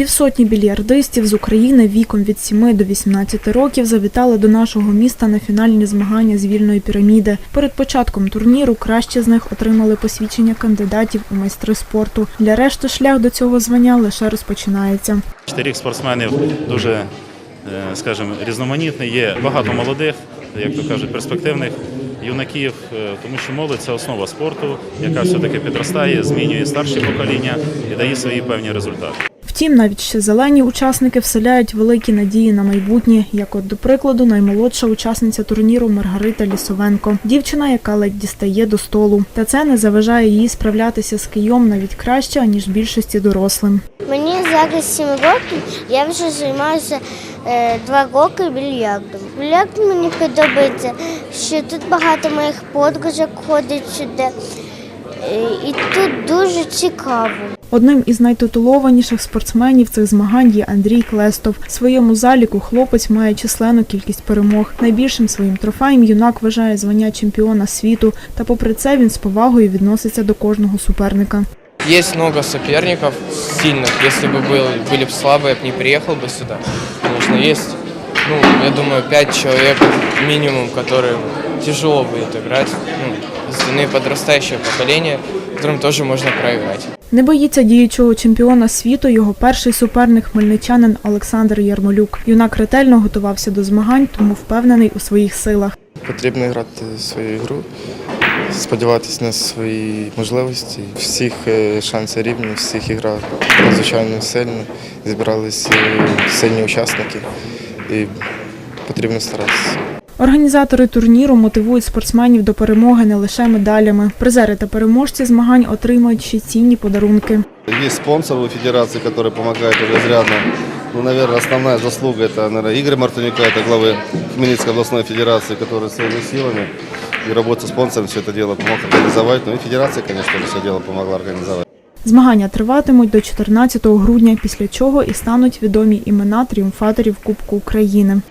Півсотні більярдистів з України віком від 7 до 18 років завітали до нашого міста на фінальні змагання з вільної піраміди. Перед початком турніру кращі з них отримали посвідчення кандидатів у майстри спорту. Для решти шлях до цього звання лише розпочинається. Чотирьох спортсменів дуже, е, скажімо, різноманітний. Є багато молодих, як то кажуть, перспективних юнаків, е, тому що молодь це основа спорту, яка все-таки підростає, змінює старші покоління і дає свої певні результати. Втім, навіть ще зелені учасники вселяють великі надії на майбутнє, як от до прикладу, наймолодша учасниця турніру Маргарита Лісовенко. Дівчина, яка ледь дістає до столу. Та це не заважає їй справлятися з кийом навіть краще, аніж більшості дорослим. Мені зараз 7 років, я вже займаюся е, 2 роки більярдом. Більярд мені подобається, що тут багато моїх подружок ходить сюди. Е, І тут дуже цікаво. Одним із найтитулованіших спортсменів цих змагань є Андрій Клестов. В своєму заліку хлопець має численну кількість перемог. Найбільшим своїм трофеєм юнак вважає звання чемпіона світу. Та попри це він з повагою відноситься до кожного суперника. Есть много соперников сильных. Если бы был, были бы слабые, я бы не приехал бы сюда. Конечно, есть, ну, я думаю, пять человек минимум, которым тяжело будет играть. Ну, остальные подрастающее поколение, которым тоже можно проиграть. Не боїться діючого чемпіона світу його перший суперник хмельничанин Олександр Ярмолюк. Юнак ретельно готувався до змагань, тому впевнений у своїх силах. Потрібно грати свою гру, сподіватися на свої можливості. Всіх е, шанси рівні, всіх ігра надзвичайно сильна. Зібралися сильні учасники і потрібно старатися. Організатори турніру мотивують спортсменів до перемоги не лише медалями. Призери та переможці змагань отримають ще цінні подарунки. Есть спонсор у федерации, который помогает уже изрядно. Ну, наверное, основная заслуга это, наверное, Игоря Мартынюка, это главы Хмельницкой областной федерации, который своими силами и работа с спонсором все это дело помог организовать. Ну и федерация, конечно, все дело помогла организовать. Змагання триватимуть до 14 грудня, після чого і стануть відомі імена тріумфаторів Кубку України.